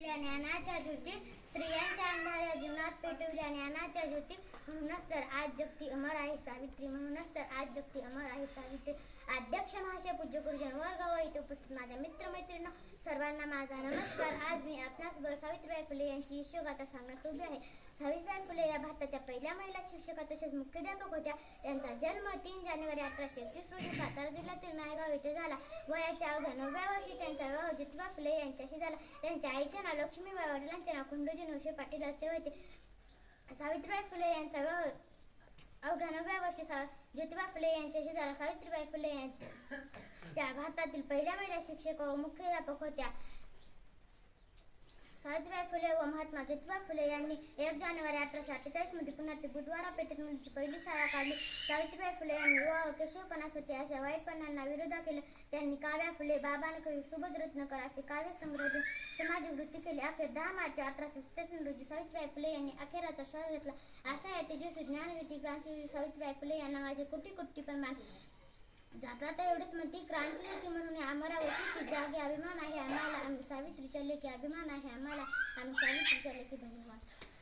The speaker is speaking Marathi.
ज्ञानाच्या ज्योती स्त्रियांच्या अंधाऱ्या जीवनात पेटवल्या. ज्ञानाच्या ज्योती म्हणूनच तर आज जगती अमर आहे सावित्री. म्हणूनच तर आज जगती अमर आहे सावित्री. अध्यक्ष महाशय पूज्य गुरुजन वर्ग व इथे उपस्थित. माझ्या मित्रमैत्रिणी सर्वांना माझा नमस्कार. आज मी आपणास सावित्रीबाई फुले यांची यशोगाथा सांगण्यात उभी आहे. सावित्रीबाई फुले या भारताच्या पहिल्या महिला शिक्षका तसेच मुख्याध्यापक होत्या. त्यांचा जन्म तीन जानेवारी अठराशे एकतीस रोजी सातारा जिल्ह्यातील नायगाव येथे झाला. वयाच्या अवघ्या नवव्या वर्षी त्यांचा विवाह ज्योतिबा फुले यांच्याशी झाला. त्यांच्या आईचे नाव लक्ष्मीबाई वडिलांचे नाव खंडोजी नवशे पाटील असे होते. सावित्रीबाई फुले यांचा विवाह अवघ्या नवव्या वर्षी सा ज्योतिबा फुले यांच्याशी झाला. सावित्रीबाई फुले यांच्या त्या भारतातील पहिल्या महिला शिक्षक व मुख्याध्यापक होत्या. सावित्रीबाई फुले व महात्मा ज्योतिबा फुले यांनी एक जानेवारी अठराशे अठ्ठेचाळीसमध्ये ते बुधवारा पेठेत पहिली शाळा काढली. सावित्रीबाई फुले यांनी विवाह केशवपणासाठी अशा वाईटपणांना विरोध केला. त्यांनी काव्या फुले बाबांकवी सुभद्रत्नकर असे काव्य संग्रह वृत्ती केली. अखेर दहा मार्च अठराशे सत्त्याण्णव रोजी सावित्रीबाई फुले यांनी अखेराचा श्वास घेतला. आशा या तेजस्वी ज्ञानयुती क्रांती सावित्रीबाई फुले यांना माझे कोटी कोटी प्रमाण जाता एवढेच म्हणते क्रांती म्हणून अमरावती की जागे अभिमान आहे आम्हाला आम्ही सावित्रीच्या लेखी अभिमान आहे आम्हाला आम्ही सावित्रीच्या लेखी धन्यवाद.